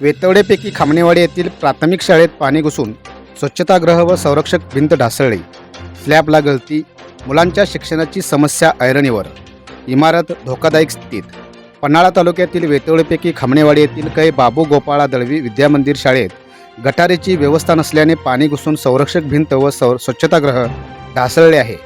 वेतवडेपैकी खामणेवाडी येथील प्राथमिक शाळेत पाणी घुसून स्वच्छतागृह व संरक्षक भिंत ढासळली. स्लॅबला गळती मुलांच्या शिक्षणाची समस्या ऐरणीवर. इमारत धोकादायक स्थितीत. पन्हाळा तालुक्यातील वेतवडेपैकी खामणेवाडी येथील कै बाबू गोपाळा दळवी विद्यामंदिर शाळेत गटारीची व्यवस्था नसल्याने पाणी घुसून संरक्षक भिंत व सौ स्वच्छतागृह ढासळले आहे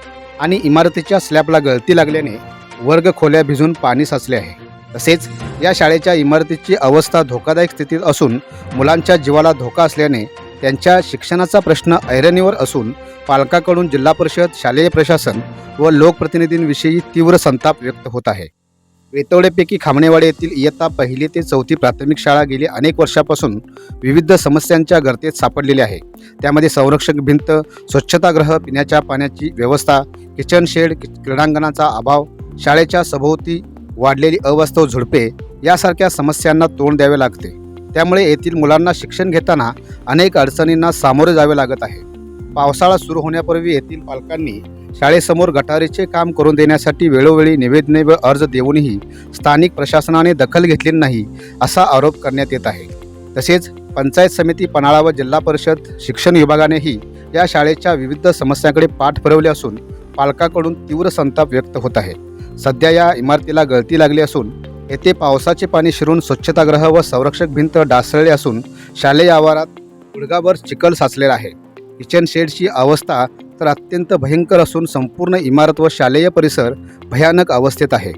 आणि इमारतीच्या स्लॅबला गळती लागल्याने वर्ग खोल्या भिजून पाणी साचले आहे. तसेच या शाळेच्या इमारतीची अवस्था धोकादायक स्थितीत असून मुलांच्या जीवाला धोका असल्याने त्यांच्या शिक्षणाचा प्रश्न ऐरणीवर असून पालकाकडून जिल्हा परिषद शालेय प्रशासन व लोकप्रतिनिधींविषयी तीव्र संताप व्यक्त होत आहे. वेतवडेपैकी खामणेवाडी येथील इयत्ता पहिली ते चौथी प्राथमिक शाळा गेली अनेक वर्षापासून विविध समस्यांच्या गर्तेत सापडलेली आहे. त्यामध्ये संरक्षक भिंत स्वच्छतागृह पिण्याच्या पाण्याची व्यवस्था किचन शेड क्रीडांगणाचा अभाव शाळेच्या सभोवती वाढलेली अवास्तव झुडपे यासारख्या समस्यांना तोंड द्यावे लागते. त्यामुळे येथील मुलांना शिक्षण घेताना अनेक अडचणींना सामोरे जावे लागत आहे. पावसाळा सुरू होण्यापूर्वी येथील पालकांनी शाळेसमोर गटारीचे काम करून देण्यासाठी वेळोवेळी निवेदने व अर्ज देऊनही स्थानिक प्रशासनाने दखल घेतली नाही असा आरोप करण्यात येत आहे. तसेच पंचायत समिती पन्हाळा व जिल्हा परिषद शिक्षण विभागानेही या शाळेच्या विविध समस्यांकडे पाठ फिरवले असून पालकाकडून तीव्र संताप व्यक्त होत आहे. सध्या या इमारतीला गळती लागली असून येथे पावसाचे पाणी शिरून स्वच्छतागृह व संरक्षक भिंत डासळले असून शालेय आवारात गुडगाभर चिखल साचलेला आहे. किचन शेडची अवस्था तर अत्यंत भयंकर असून संपूर्ण इमारत व शालेय परिसर भयानक अवस्थेत आहे.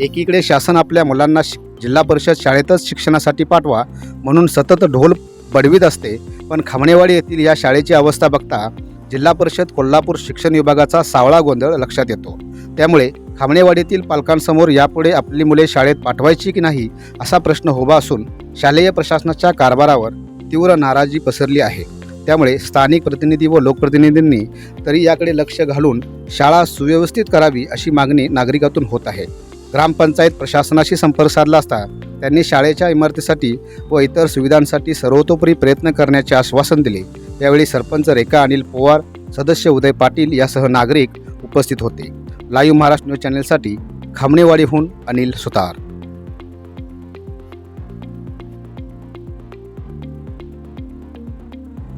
एकीकडे शासन आपल्या मुलांना जिल्हा परिषद शाळेतच शिक्षणासाठी पाठवा म्हणून सतत ढोल बडवीत असते पण खामणेवाडी येथील या शाळेची अवस्था बघता जिल्हा परिषद कोल्हापूर शिक्षण विभागाचा सावळा गोंधळ लक्षात येतो. त्यामुळे खामणेवाडीतील पालकांसमोर यापुढे आपली मुले शाळेत पाठवायची की नाही असा प्रश्न उभा असून शालेय प्रशासनाच्या कारभारावर तीव्र नाराजी पसरली आहे. त्यामुळे स्थानिक प्रतिनिधी व लोकप्रतिनिधींनी तरी याकडे लक्ष घालून शाळा सुव्यवस्थित करावी अशी मागणी नागरिकातून होत आहे. ग्रामपंचायत प्रशासनाशी संपर्क साधला असता त्यांनी शाळेच्या इमारतीसाठी व इतर सुविधांसाठी सर्वतोपरी प्रयत्न करण्याचे आश्वासन दिले. यावेळी सरपंच रेखा अनिल पवार सदस्य उदय पाटील यासह नागरिक उपस्थित होते. लाईव्ह महाराष्ट्र न्यूज चॅनेलसाठी खामणेवाडीहून अनिल सुतार.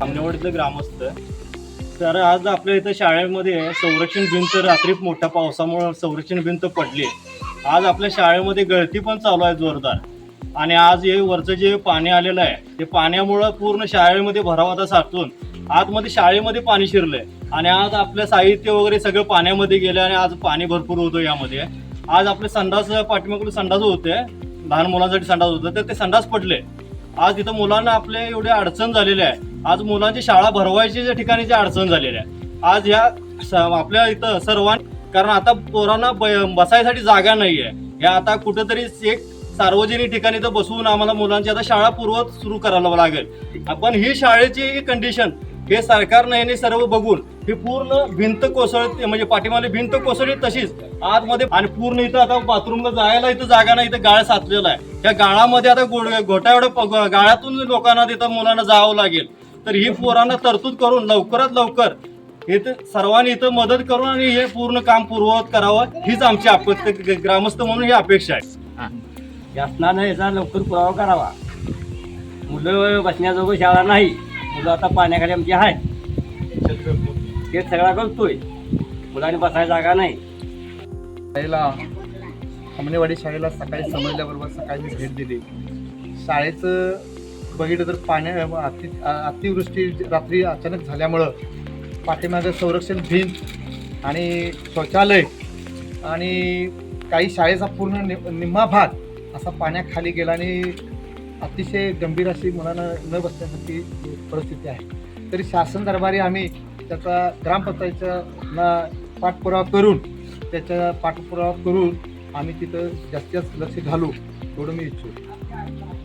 आमनेवाडीतलं ग्रामस्थ. तर आज आपल्या इथं शाळेमध्ये संरक्षण भिंत रात्री मोठ्या पावसामुळे संरक्षण भिंत पडली. आज आपल्या शाळेमध्ये गळती पण चालू आहे जोरदार. आणि आज हे वरचं जे पाणी आलेलं आहे ते पाण्यामुळं पूर्ण शाळेमध्ये भरावादा साठून आतमध्ये शाळेमध्ये पाणी शिरलंय. आणि आज आपलं साहित्य वगैरे सगळं पाण्यामध्ये गेलं आणि आज पाणी भरपूर होतं यामध्ये. आज आपले संडास पाठीमागून संडास होते लहान मुलांसाठी संडास होतं तर ते संडास पडले. आज तिथं मुलांना आपले एवढे अडचण झालेली आहे. आज मुलांची शाळा भरवायची ज्या ठिकाणी जी अडचण झालेली आहे आज ह्या स- आपल्या इथं सर्वां कारण आता पोरांना ब- बसायसाठी जागा नाही आहे ह्या आता कुठंतरी एक सार्वजनिक ठिकाणी तर बसवून आम्हाला मुलांची आता शाळा पूर्वत सुरू करायला लागेल. आपण ही शाळेची कंडिशन हे सरकारनं याने सर्व बघून ही पूर्ण भिंत कोसळते म्हणजे पाठीमागे भिंत कोसळली तशीच आतमध्ये आणि पूर्ण इथं आता बाथरूमला जायला इथं जागा नाही इथं गाळ साचलेला आहे. त्या गाळामध्ये आता गोड गोट्या एवढं प- गाळातून लोकांना तिथं मुलांना जावं लागेल. तर ही पोरांना तरतूद करून लवकरात लवकर तर सर्वांनी इथं मदत करून आणि हे पूर्ण काम पूर्ववत करावं हीच आमची अपेक्षा ग्रामस्थ म्हणून ही अपेक्षा आहे. शासनानं याचा लवकर पुरावा करावा. मुलं बसण्याजोगं शाळा नाही. मुलं आता पाण्याखाली आमची आहे. ते सगळा करतोय मुलांनी बसायला जागा नाही. शाळेला खमनेवाडी शाळेला सकाळी समजल्याबरोबर सकाळी मी भेट दिली. शाळेचं बघितलं तर पाण्या अति अतिवृष्टी रात्री अचानक झाल्यामुळं पाठीमागं संरक्षण भिंत आणि शौचालय आणि काही शाळेचा पूर्ण नि निम्मा भाग असा पाण्याखाली गेला आणि अतिशय गंभीर अशी मुलांना न बसण्यासारखी परिस्थिती आहे. तरी शासन दरबारी आम्ही त्याचा ग्रामपंचायतच्या पाठपुरावा करून त्याचा पाठपुरावा करून आम्ही तिथं जास्तीत जास्त लक्ष घालू एवढं मी इच्छुक